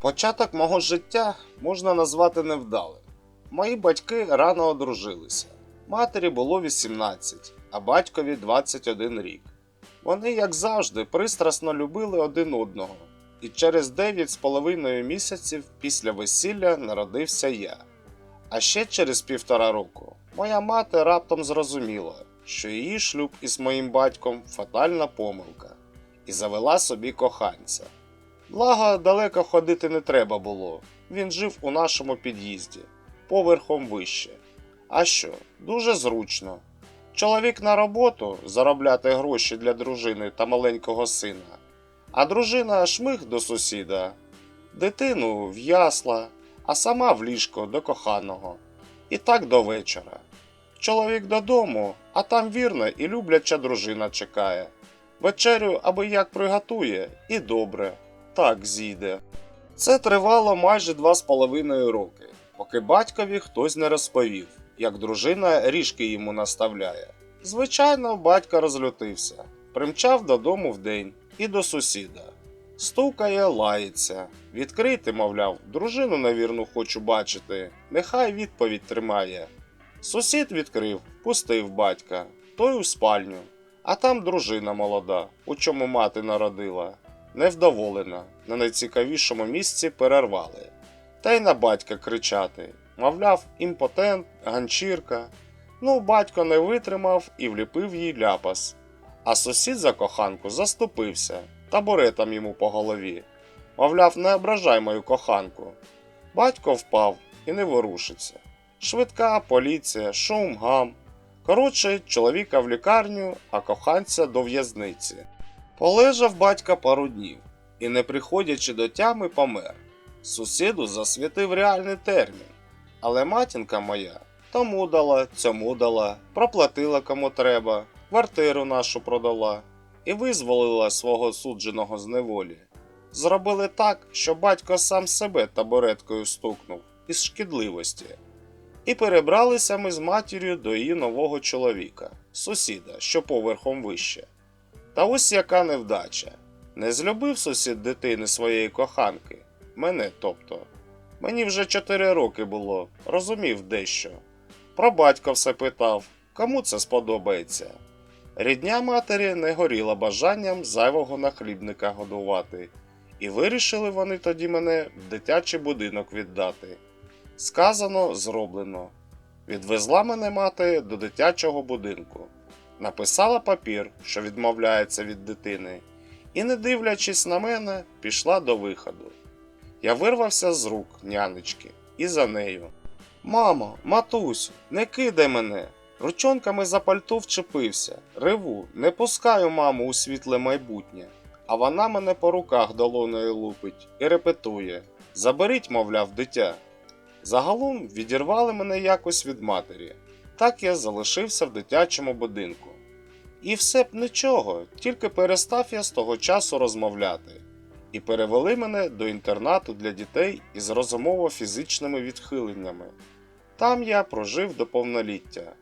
Початок мого життя можна назвати невдалим. Мої батьки рано одружилися. Матері було 18, а батькові 21 рік. Вони, як завжди, пристрасно любили один одного, і через 9 з половиною місяців після весілля народився я. А ще через півтора року моя мати раптом зрозуміла, що її шлюб із моїм батьком фатальна помилка, і завела собі коханця. Благо, далеко ходити не треба було. Він жив у нашому під'їзді, поверхом вище. А що, дуже зручно. Чоловік на роботу заробляти гроші для дружини та маленького сина, а дружина шмих до сусіда, дитину в ясла, а сама в ліжко до коханого. І так до вечора. Чоловік додому, а там вірна і любляча дружина чекає. Вечерю аби як приготує, і добре, так зійде. Це тривало майже два з половиною роки, поки батькові хтось не розповів, як дружина ріжки йому наставляє. Звичайно, батько розлютився, примчав додому вдень і до сусіда. Стукає, лається. Відкрити, мовляв, дружину невірну хочу бачити, нехай відповідь тримає. Сусід відкрив, пустив батька, той у спальню, а там дружина молода, у чому мати народила. Невдоволена, на найцікавішому місці перервали. Та й на батька кричати, мовляв, імпотент, ганчірка. Ну, батько не витримав і вліпив їй ляпас. А сусід за коханку заступився, табуретом йому по голові. Мовляв, не ображай мою коханку. Батько впав і не ворушиться. Швидка, поліція, шум, гам. Коротше, чоловіка в лікарню, а коханця до в'язниці. Полежав батька пару днів і, не приходячи до тями, помер. Сусіду засвітив реальний термін. Але матінка моя тому дала, цьому дала, проплатила кому треба, квартиру нашу продала і визволила свого судженого з неволі. Зробили так, що батько сам себе табуреткою стукнув із шкідливості. І перебралися ми з матір'ю до її нового чоловіка, сусіда, що поверхом вище. Та ось яка невдача. Не злюбив сусід дитини своєї коханки, мене тобто. Мені вже чотири роки було, розумів дещо. Про батька все питав, кому це сподобається. Рідня матері не горіла бажанням зайвого нахлібника годувати, і вирішили вони тоді мене в дитячий будинок віддати. Сказано, зроблено. Відвезла мене мати до дитячого будинку, написала папір, що відмовляється від дитини, і, не дивлячись на мене, пішла до виходу. Я вирвався з рук нянечки і за нею. Мамо, матусю, не кидай мене. Ручонками за пальто вчепився, реву, не пускаю маму у світле майбутнє. А вона мене по руках долоною лупить і репетує: Заберіть, мовляв, дитя. Загалом відірвали мене якось від матері. Так я залишився в дитячому будинку. І все б нічого, тільки перестав я з того часу розмовляти. І перевели мене до інтернату для дітей із розумово-фізичними відхиленнями. Там я прожив до повноліття.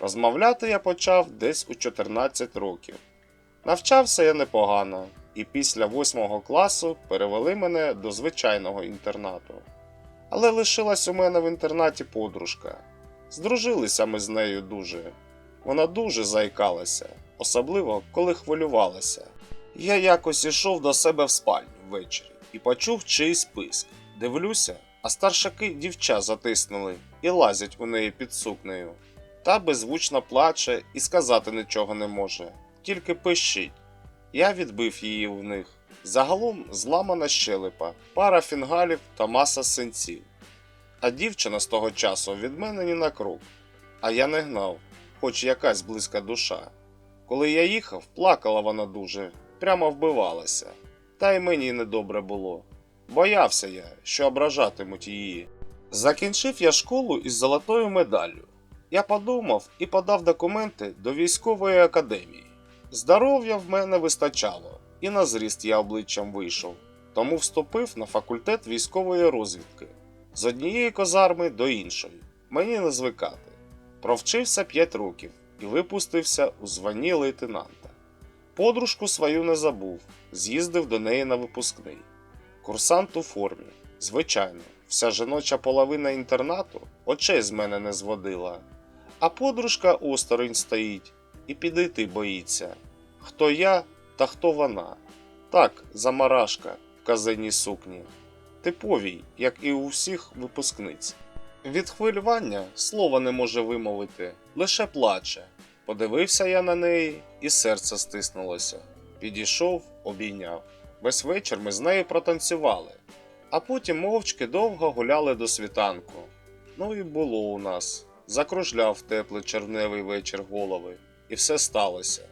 Розмовляти я почав десь у 14 років. Навчався я непогано, і після 8 класу перевели мене до звичайного інтернату. Але лишилась у мене в інтернаті подружка. Здружилися ми з нею дуже. Вона дуже заїкалася, особливо коли хвилювалася. Я якось ішов до себе в спальню ввечері і почув чийсь писк. Дивлюся, а старшаки дівча затиснули і лазять у неї під сукнею. Та беззвучно плаче і сказати нічого не може, тільки пищить. Я відбив її в них. Загалом зламана щелепа, пара фінгалів та маса синців. А дівчина з того часу від мене ні на крок. А я не гнав, хоч якась близька душа. Коли я їхав, плакала вона дуже, прямо вбивалася. Та й мені недобре було. Боявся я, що ображатимуть її. Закінчив я школу із золотою медаллю. Я подумав і подав документи до військової академії. Здоров'я в мене вистачало, і на зріст я обличчям вийшов, тому вступив на факультет військової розвідки з однієї козарми до іншої. Мені не звикати. Провчився 5 років і випустився у званні лейтенанта. Подружку свою не забув, з'їздив до неї на випускний. Курсант у формі. Звичайно, вся жіноча половина інтернату очей з мене не зводила. А подружка осторонь стоїть і підійти боїться. Хто я та хто вона? Так, замарашка в казенній сукні. Типовій, як і у всіх випускниць. Від хвилювання слова не може вимовити, лише плаче. Подивився я на неї, і серце стиснулося. Підійшов, обійняв. Весь вечір ми з нею протанцювали, а потім мовчки довго гуляли до світанку. Ну і було у нас. Закружляв теплий червневий вечір голови, і все сталося.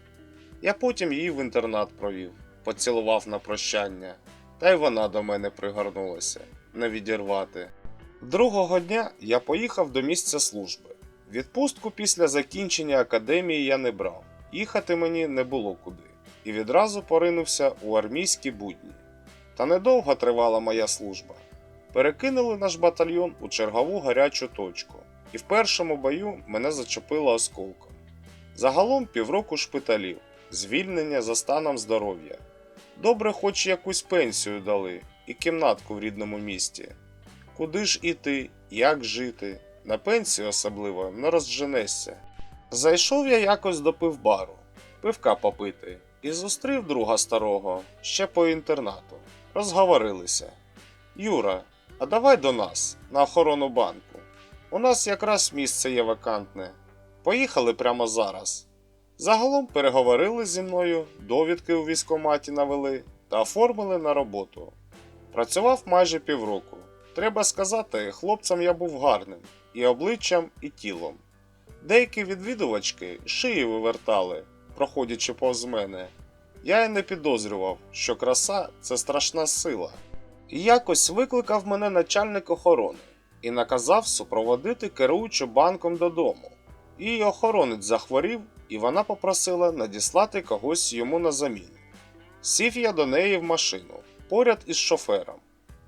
Я потім її в інтернат провів, поцілував на прощання, та й вона до мене пригорнулася, не відірвати. Другого дня я поїхав до місця служби. Відпустку після закінчення академії я не брав, їхати мені не було куди, і відразу поринувся у армійські будні. Та недовго тривала моя служба. Перекинули наш батальйон у чергову гарячу точку, і в першому бою мене зачепило осколком. Загалом півроку шпиталів, звільнення за станом здоров'я. Добре, хоч якусь пенсію дали і кімнатку в рідному місті. Куди ж іти, як жити? На пенсію особливо не розженешся. Зайшов я якось до пивбару, пивка попити, і зустрів друга старого ще по інтернату. Розговорилися. Юра, а давай до нас на охорону банку. У нас якраз місце є вакантне. Поїхали прямо зараз. Загалом переговорили зі мною, довідки у військкоматі навели та оформили на роботу. Працював майже півроку. Треба сказати, хлопцям я був гарним і обличчям, і тілом. Деякі відвідувачки шиї вивертали, проходячи повз мене. Я й не підозрював, що краса це страшна сила. І якось викликав мене начальник охорони і наказав супроводити керуючу банком додому. Її охоронець захворів, і вона попросила надіслати когось йому на заміну. Сів я до неї в машину, поряд із шофером.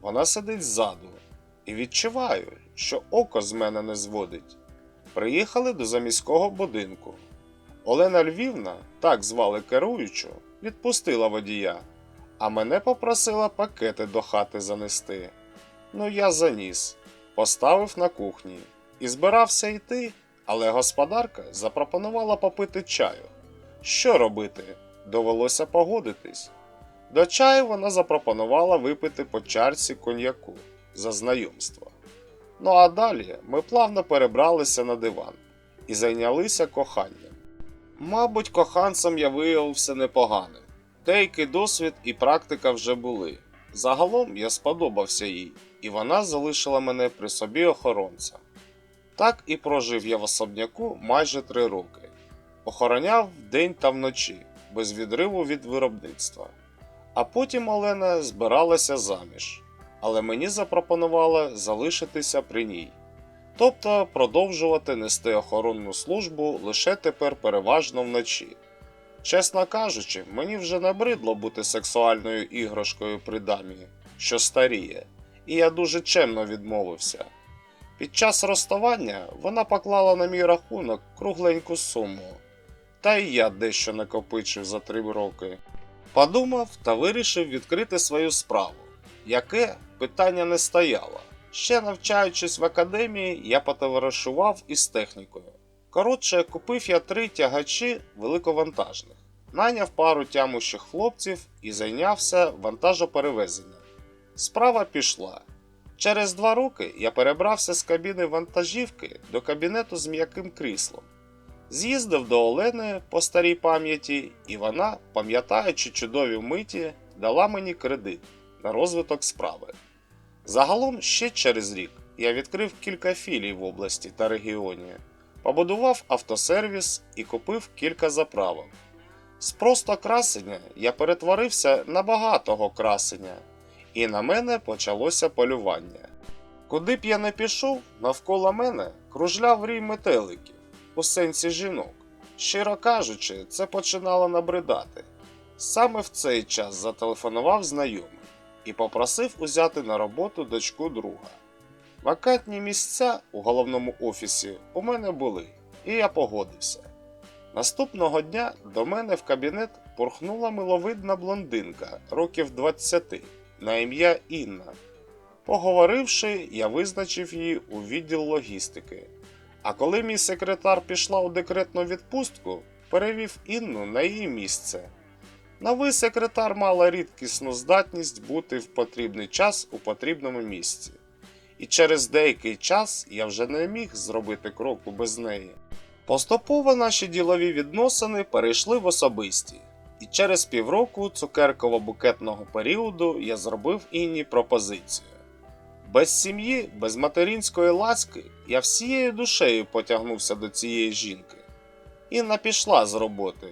Вона сидить ззаду, і відчуваю, що око з мене не зводить. Приїхали до заміського будинку. Олена Львівна, так звали керуючу, відпустила водія, а мене попросила пакети до хати занести. Ну, я заніс, поставив на кухні і збирався йти, але господарка запропонувала попити чаю. Що робити? Довелося погодитись. До чаю вона запропонувала випити по чарці коньяку за знайомство. Ну а далі ми плавно перебралися на диван і зайнялися коханням. Мабуть, коханцем я виявився непоганим. Деякий досвід і практика вже були. Загалом я сподобався їй, і вона залишила мене при собі охоронцем. Так і прожив я в особняку майже три роки. Охороняв вдень та вночі, без відриву від виробництва. А потім Олена збиралася заміж, але мені запропонувала залишитися при ній, тобто продовжувати нести охоронну службу лише тепер переважно вночі. Чесно кажучи, мені вже набридло бути сексуальною іграшкою при дамі, що старіє, і я дуже чемно відмовився. Під час розставання вона поклала на мій рахунок кругленьку суму, та й я дещо накопичив за три роки. Подумав та вирішив відкрити свою справу, яке питання не стояло. Ще навчаючись в академії, я потоваришував із технікою. Коротше, купив я три тягачі великовантажних, найняв пару тямущих хлопців і зайнявся вантажоперевезенням. Справа пішла. Через два роки я перебрався з кабіни вантажівки до кабінету з м'яким кріслом. З'їздив до Олени по старій пам'яті, і вона, пам'ятаючи чудові миті, дала мені кредит на розвиток справи. Загалом ще через рік я відкрив кілька філій в області та регіоні, побудував автосервіс і купив кілька заправок. З просто красення я перетворився на багатого красення, і на мене почалося полювання. Куди б я не пішов, навколо мене кружляв рій метеликів у сенсі жінок. Щиро кажучи, це починало набридати. Саме в цей час зателефонував знайомий і попросив узяти на роботу дочку друга. Вакантні місця у головному офісі у мене були, і я погодився. Наступного дня до мене в кабінет порхнула миловидна блондинка років 20. На ім'я Інна. Поговоривши, я визначив її у відділ логістики. А коли мій секретар пішла у декретну відпустку, перевів Інну на її місце. Новий секретар мала рідкісну здатність бути в потрібний час у потрібному місці. І через деякий час я вже не міг зробити кроку без неї. Поступово наші ділові відносини перейшли в особисті, і через півроку цукерково-букетного періоду я зробив Інні пропозицію. Без сім'ї, без материнської ласки я всією душею потягнувся до цієї жінки. Інна пішла з роботи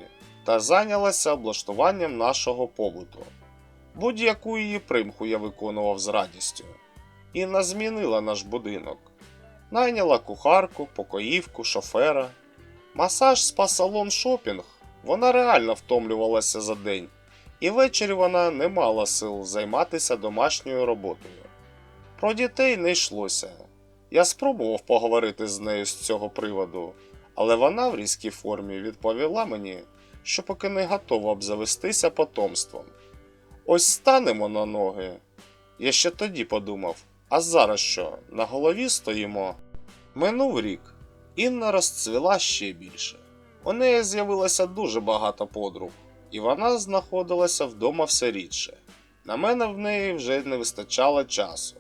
та зайнялася облаштуванням нашого побуту. Будь-яку її примху я виконував з радістю. Інна змінила наш будинок, найняла кухарку, покоївку, шофера. Масаж спа-салон шопінг. Вона реально втомлювалася за день, і ввечері вона не мала сил займатися домашньою роботою. Про дітей не йшлося. Я спробував поговорити з нею з цього приводу, але вона в різкій формі відповіла мені, що поки не готова обзавестися потомством. Ось станемо на ноги. Я ще тоді подумав, а зараз що, на голові стоїмо? Минув рік. Інна розцвіла ще більше. У неї з'явилося дуже багато подруг, і вона знаходилася вдома все рідше. На мене в неї вже не вистачало часу,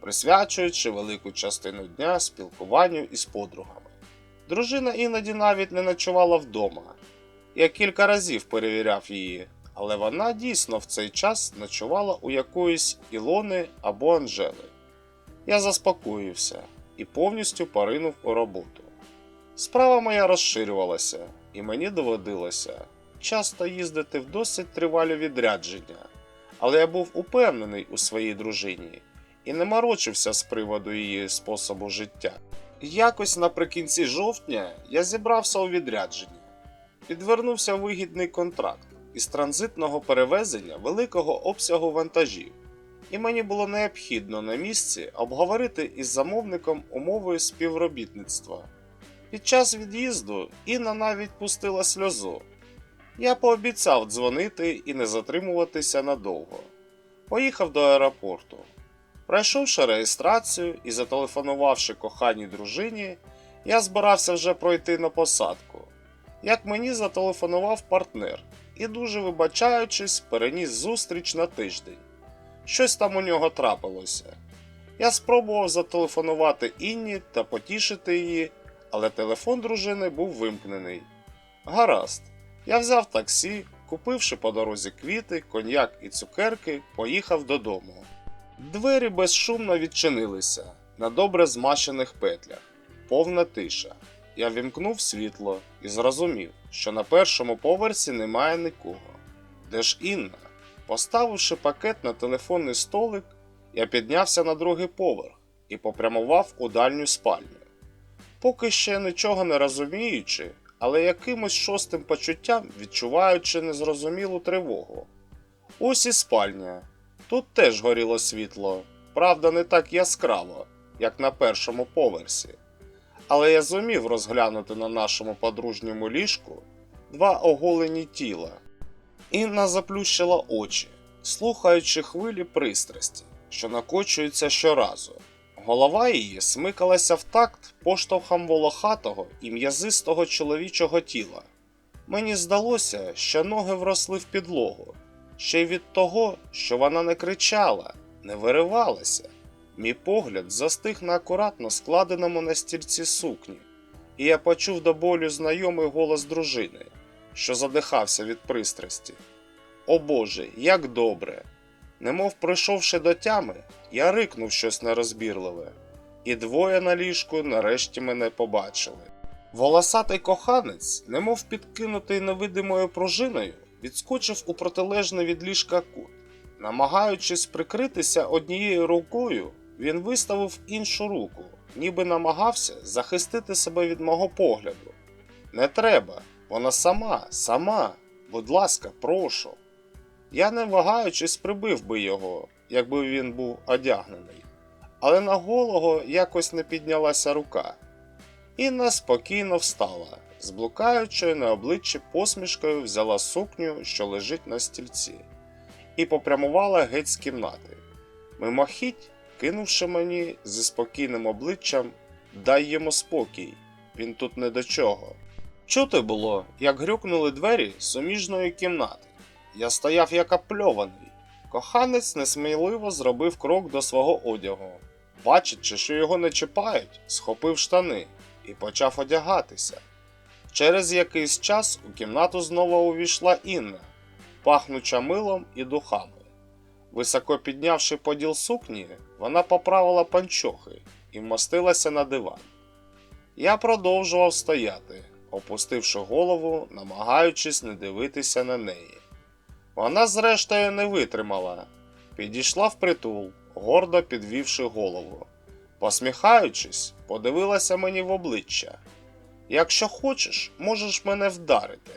присвячуючи велику частину дня спілкуванню із подругами. Дружина іноді навіть не ночувала вдома. Я кілька разів перевіряв її, але вона дійсно в цей час ночувала у якоїсь Ілони або Анжели. Я заспокоївся і повністю поринув у роботу. Справа моя розширювалася, і мені доводилося часто їздити в досить тривалі відрядження, але я був упевнений у своїй дружині і не морочився з приводу її способу життя. Якось наприкінці жовтня я зібрався у відрядження, підвернувся вигідний контракт із транзитного перевезення великого обсягу вантажів, і мені було необхідно на місці обговорити із замовником умови співробітництва. Під час від'їзду Інна навіть пустила сльозу. Я пообіцяв дзвонити і не затримуватися надовго. Поїхав до аеропорту. Пройшовши реєстрацію і зателефонувавши коханій дружині, я збирався вже пройти на посадку. Як мені зателефонував партнер і, дуже вибачаючись, переніс зустріч на тиждень. Щось там у нього трапилося. Я спробував зателефонувати Інні та потішити її, але телефон дружини був вимкнений. Гаразд, я взяв таксі, купивши по дорозі квіти, коньяк і цукерки, поїхав додому. Двері безшумно відчинилися на добре змащених петлях, повна тиша. Я вімкнув світло і зрозумів, що на першому поверсі немає нікого. Де ж Інна? Поставивши пакет на телефонний столик, я піднявся на другий поверх і попрямував у дальню спальню. Поки ще нічого не розуміючи, але якимось шостим почуттям відчуваючи незрозумілу тривогу. Ось і спальня. Тут теж горіло світло, правда, не так яскраво, як на першому поверсі. Але я зумів розглянути на нашому подружньому ліжку два оголені тіла. Інна заплющила очі, слухаючи хвилі пристрасті, що накочуються щоразу. Голова її смикалася в такт поштовхом волохатого і м'язистого чоловічого тіла. Мені здалося, що ноги вросли в підлогу, ще й від того, що вона не кричала, не виривалася. Мій погляд застиг на акуратно складеному на стільці сукні, і я почув до болю знайомий голос дружини, що задихався від пристрасті. О Боже, як добре! Немов прийшовши до тями, я рикнув щось нерозбірливе, і двоє на ліжку нарешті мене побачили. Волосатий коханець, немов підкинутий невидимою пружиною, відскочив у протилежний від ліжка кут. Намагаючись прикритися однією рукою, він виставив іншу руку, ніби намагався захистити себе від мого погляду. Не треба, вона сама, сама, будь ласка, прошу. Я не вагаючись прибив би його, якби він був одягнений, але на голого якось не піднялася рука. Інна спокійно встала, з блукаючою на обличчі посмішкою взяла сукню, що лежить на стільці, і попрямувала геть з кімнати. Мимохідь, кинувши мені зі спокійним обличчям, дай йому спокій, він тут не до чого. Чути було, як грюкнули двері суміжної кімнати. Я стояв як опльований. Коханець несміливо зробив крок до свого одягу. Бачачи, що його не чіпають, схопив штани і почав одягатися. Через якийсь час у кімнату знову увійшла Інна, пахнуча милом і духами. Високо піднявши поділ сукні, вона поправила панчохи і вмостилася на диван. Я продовжував стояти, опустивши голову, намагаючись не дивитися на неї. Вона, зрештою, не витримала, підійшла впритул, гордо підвівши голову. Посміхаючись, подивилася мені в обличчя. Якщо хочеш, можеш мене вдарити.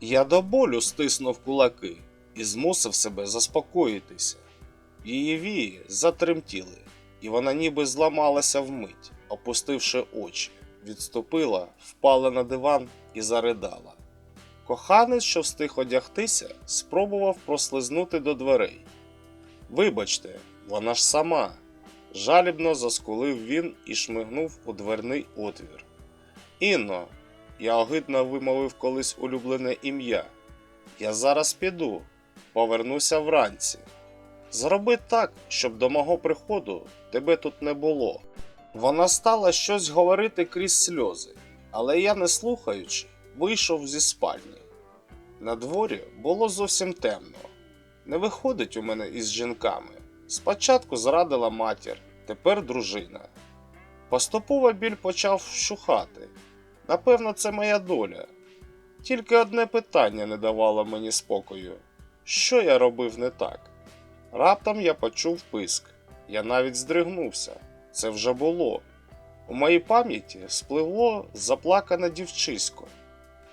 Я до болю стиснув кулаки і змусив себе заспокоїтися. Її вії затремтіли, і вона ніби зламалася вмить, опустивши очі, відступила, впала на диван і заридала. Коханець, що встиг одягтися, спробував прослизнути до дверей. Вибачте, вона ж сама. Жалібно заскулив він і шмигнув у дверний отвір. Інно, я огидно вимовив колись улюблене ім'я. Я зараз піду, повернуся вранці. Зроби так, щоб до мого приходу тебе тут не було. Вона стала щось говорити крізь сльози, але я, не слухаючи, вийшов зі спальні. На дворі було зовсім темно. Не виходить у мене із жінками. Спочатку зрадила матір, тепер дружина. Поступово біль почав вщухати. Напевно, це моя доля. Тільки одне питання не давало мені спокою: що я робив не так? Раптом я почув писк. Я навіть здригнувся. Це вже було. У моїй пам'яті спливло заплакане дівчисько.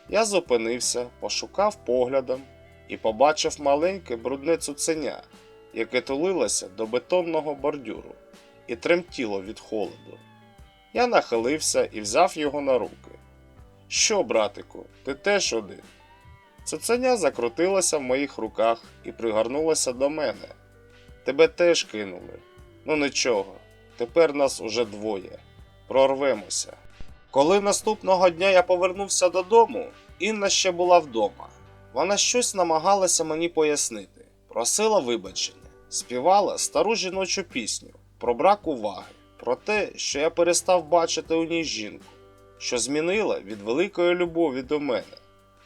Я зупинився, пошукав поглядом і побачив маленьке брудне цуценя, яке тулилося до бетонного бордюру і тремтіло від холоду. Я нахилився і взяв його на руки. Що, братику, ти теж один? Цуценя закрутилося в моїх руках і пригорнулося до мене. Тебе теж кинули. Ну нічого, тепер нас уже двоє. Прорвемося. Коли наступного дня я повернувся додому, Інна ще була вдома. Вона щось намагалася мені пояснити, просила вибачення, співала стару жіночу пісню про брак уваги, про те, що я перестав бачити у ній жінку, що змінила від великої любові до мене.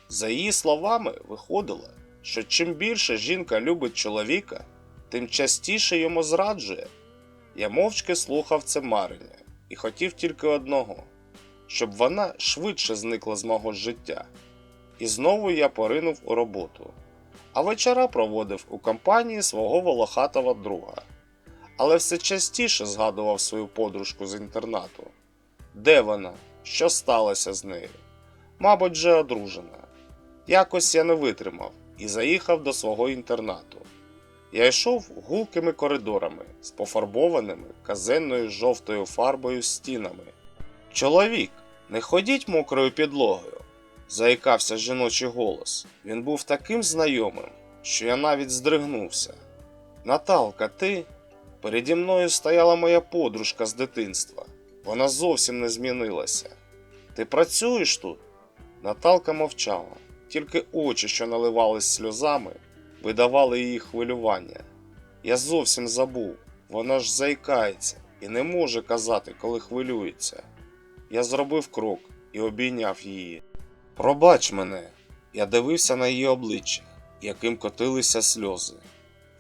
За її словами, виходило, що чим більше жінка любить чоловіка, тим частіше йому зраджує. Я мовчки слухав це марення і хотів тільки одного щоб вона швидше зникла з мого життя. І знову я поринув у роботу, а вечора проводив у компанії свого волохатого друга. Але все частіше згадував свою подружку з інтернату. Де вона? Що сталося з нею? Мабуть, вже одружена. Якось я не витримав і заїхав до свого інтернату. Я йшов гулкими коридорами з пофарбованими казенною жовтою фарбою стінами. Чоловік, не ходіть мокрою підлогою, заїкався жіночий голос. Він був таким знайомим, що я навіть здригнувся. Наталка, ти? Переді мною стояла моя подружка з дитинства. Вона зовсім не змінилася. Ти працюєш тут? Наталка мовчала, тільки очі, що наливались сльозами, видавали її хвилювання. Я зовсім забув, вона ж заїкається і не може казати, коли хвилюється. Я зробив крок і обійняв її. Пробач мене, я дивився на її обличчя, яким котилися сльози.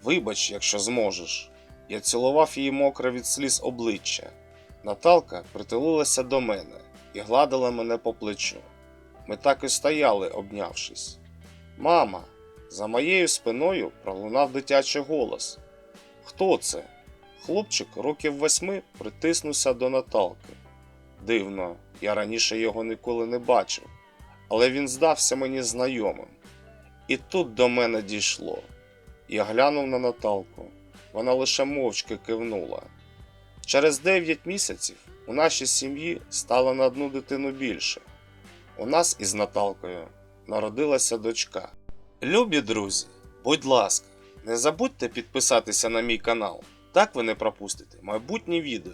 Вибач, якщо зможеш. Я цілував її мокре від сліз обличчя. Наталка притулилася до мене і гладила мене по плечу. Ми так і стояли, обнявшись. Мама, за моєю спиною пролунав дитячий голос. Хто це? Хлопчик років восьми притиснувся до Наталки. Дивно, я раніше його ніколи не бачив, але він здався мені знайомим. І тут до мене дійшло. Я глянув на Наталку. Вона лише мовчки кивнула. Через 9 місяців у нашій сім'ї стало на одну дитину більше. У нас із Наталкою народилася дочка. Любі друзі, будь ласка, Не забудьте підписатися на мій канал, так ви не пропустите майбутні відео.